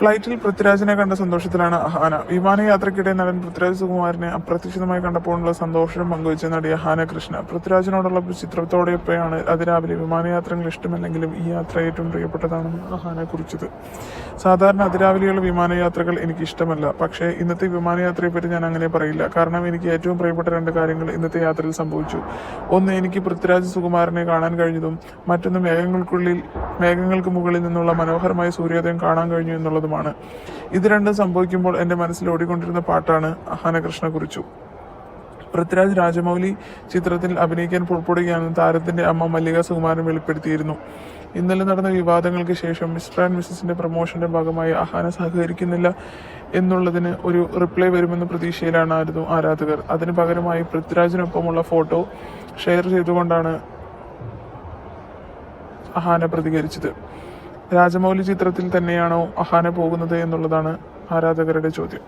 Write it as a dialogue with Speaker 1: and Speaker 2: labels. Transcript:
Speaker 1: ഫ്ലൈറ്റിൽ പൃഥ്വിരാജിനെ കണ്ട സന്തോഷത്തിലാണ് അഹാന. വിമാനയാത്രയ്ക്കിടെ നടൻ പൃഥ്വിരാജ് സുകുമാരനെ അപ്രതീക്ഷിതമായി കണ്ടപ്പോഴുള്ള സന്തോഷം പങ്കുവച്ച നടി അഹാന കൃഷ്ണ. പൃഥ്വിരാജിനോടുള്ള ചിത്രത്തോടെയൊക്കെയാണ് അതിരാവിലെ വിമാനയാത്രകൾ ഇഷ്ടമല്ലെങ്കിലും ഈ യാത്ര ഏറ്റവും പ്രിയപ്പെട്ടതാണെന്ന് അഹാന കുറിച്ചത്. സാധാരണ അതിരാവിലെയുള്ള വിമാനയാത്രകൾ എനിക്ക് ഇഷ്ടമല്ല. പക്ഷേ ഇന്നത്തെ വിമാനയാത്രയെപ്പറ്റി ഞാൻ അങ്ങനെ പറയില്ല. കാരണം എനിക്ക് ഏറ്റവും പ്രിയപ്പെട്ട രണ്ട് കാര്യങ്ങൾ ഇന്നത്തെ യാത്രയിൽ സംഭവിച്ചു. ഒന്ന് എനിക്ക് പൃഥ്വിരാജ് സുകുമാരനെ കാണാൻ കഴിഞ്ഞതും മറ്റൊന്ന് മേഘങ്ങൾക്കുള്ളിൽ മേഘങ്ങൾക്ക് മുകളിൽ നിന്നുള്ള മനോഹരമായ സൂര്യോദയം കാണാൻ കഴിഞ്ഞു എന്നുള്ളതുമാണ്. ഇത് രണ്ടും സംഭവിക്കുമ്പോൾ എന്റെ മനസ്സിൽ ഓടിക്കൊണ്ടിരുന്ന പാട്ടാണ് അഹാനകൃഷ്ണ കുറിച്ചു. പൃഥ്വിരാജ് രാജമൗലി ചിത്രത്തിൽ അഭിനയിക്കാൻ പുറപ്പെടുകയാണെന്ന് താരത്തിന്റെ അമ്മ മല്ലിക സുകുമാരൻ വെളിപ്പെടുത്തിയിരുന്നു. ഇന്നലെ നടന്ന വിവാദങ്ങൾക്ക് ശേഷം മിസ്റ്റർ ആൻഡ് മിസ്സസിന്റെ പ്രൊമോഷന്റെ ഭാഗമായി അഹാന സഹകരിക്കുന്നില്ല എന്നുള്ളതിന് ഒരു റിപ്ലൈ വരുമെന്ന പ്രതീക്ഷയിലാണായിരുന്നു ആരാധകർ. അതിന് പകരമായി പൃഥ്വിരാജിനൊപ്പമുള്ള ഫോട്ടോ ഷെയർ ചെയ്തുകൊണ്ടാണ് അഹാന പ്രതികരിച്ചത്. രാജമൗലി ചിത്രത്തിൽ തന്നെയാണോ അഹാന പോകുന്നത് എന്നുള്ളതാണ് ആരാധകരുടെ ചോദ്യം.